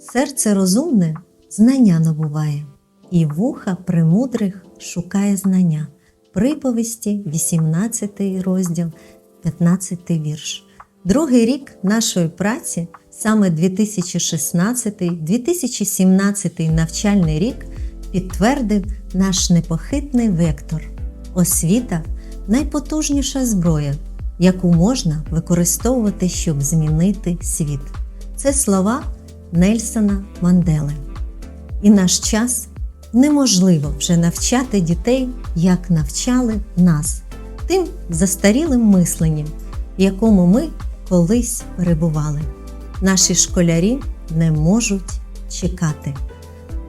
Серце розумне знання набуває, і вуха премудрих шукає знання. Приповісті, 18 розділ, 15 вірш. Другий рік нашої праці, саме 2016-2017 навчальний рік, підтвердив наш непохитний вектор. Освіта найпотужніша зброя, яку можна використовувати, щоб змінити світ. Це слова Нельсона Мандели. І наш час неможливо вже навчати дітей, як навчали нас, тим застарілим мисленням, в якому ми колись перебували. Наші школярі не можуть чекати.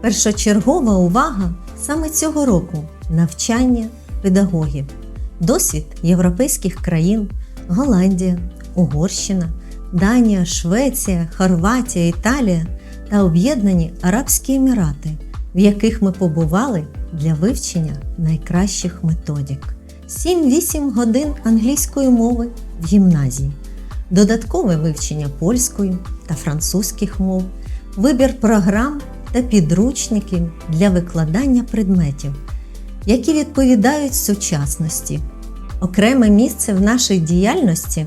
Першочергова увага саме цього року навчання педагогів, досвід європейських країн, Голландія, Угорщина, Данія, Швеція, Хорватія, Італія та Об'єднані Арабські Емірати, в яких ми побували для вивчення найкращих методик. 7-8 годин англійської мови в гімназії, додаткове вивчення польської та французьких мов, вибір програм та підручників для викладання предметів, які відповідають сучасності. Окреме місце в нашій діяльності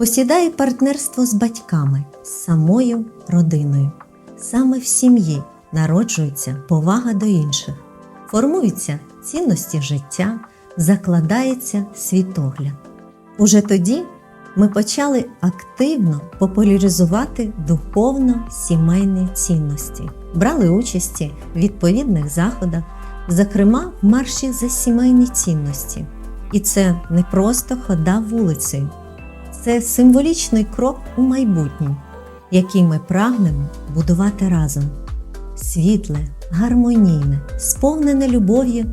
посідає партнерство з батьками, з самою родиною. Саме в сім'ї народжується повага до інших, формуються цінності життя, закладається світогляд. Уже тоді ми почали активно популяризувати духовно-сімейні цінності, брали участі в відповідних заходах, зокрема в марші за сімейні цінності. І це не просто хода вулицею, це символічний крок у майбутнє, який ми прагнемо будувати разом. Світле, гармонійне, сповнене любов'ю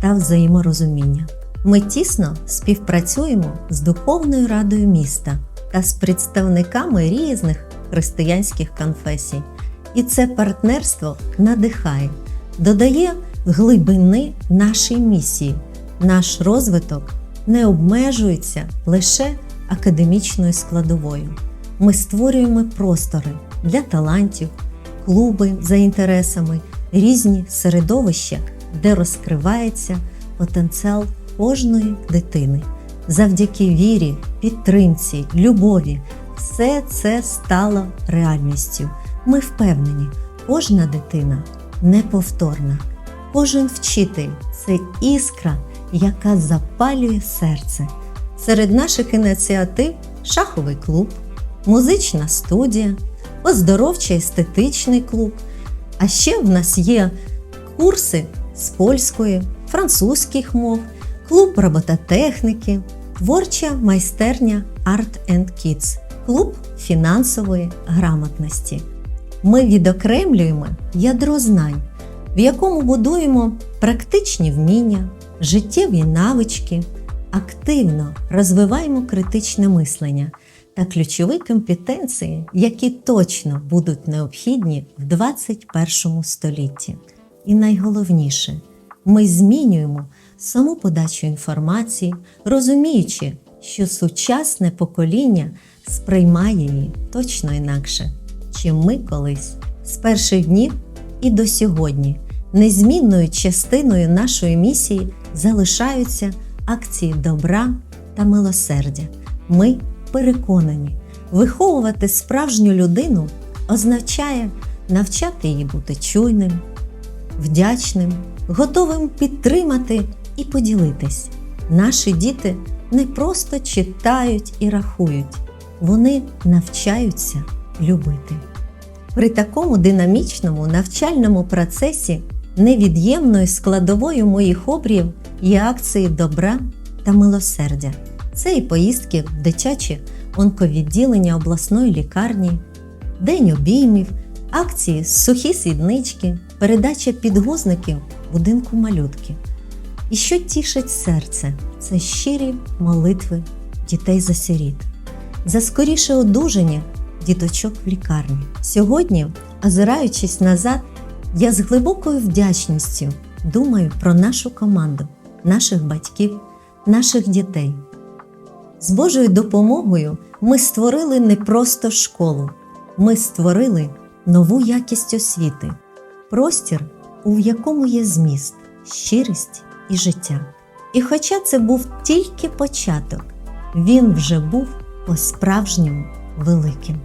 та взаєморозуміння. Ми тісно співпрацюємо з Духовною радою міста та з представниками різних християнських конфесій. І це партнерство надихає, додає глибини нашій місії. Наш розвиток не обмежується лише академічною складовою. Ми створюємо простори для талантів, клуби за інтересами, різні середовища, де розкривається потенціал кожної дитини. Завдяки вірі, підтримці, любові все це стало реальністю. Ми впевнені, кожна дитина неповторна, кожен вчитель це іскра, яка запалює серце. Серед наших ініціатив шаховий клуб, музична студія, оздоровчий естетичний клуб. А ще в нас є курси з польської, французьких мов, клуб робототехніки, творча майстерня Art and Kids, клуб фінансової грамотності. Ми відокремлюємо ядро знань, в якому будуємо практичні вміння, життєві навички, активно розвиваємо критичне мислення та ключові компетенції, які точно будуть необхідні в 21 столітті. І найголовніше, ми змінюємо саму подачу інформації, розуміючи, що сучасне покоління сприймає її точно інакше, чим ми колись з перших днів і до сьогодні. Незмінною частиною нашої місії залишаються акції добра та милосердя. Ми переконані, виховувати справжню людину означає навчати її бути чуйним, вдячним, готовим підтримати і поділитись. Наші діти не просто читають і рахують, вони навчаються любити. При такому динамічному навчальному процесі невід'ємною складовою моїх обріїв є акції добра та милосердя. Це і поїздки в дитячі онковідділення обласної лікарні, день обіймів, акції сухі сіднички, передача підгузників будинку малютки. І що тішить серце це щирі молитви дітей за сиріт, за скоріше одужання діточок в лікарні. Сьогодні, озираючись назад, я з глибокою вдячністю думаю про нашу команду, наших батьків, наших дітей. З Божою допомогою ми створили не просто школу, ми створили нову якість освіти, простір, у якому є зміст, щирість і життя. І хоча це був тільки початок, він вже був по-справжньому великим.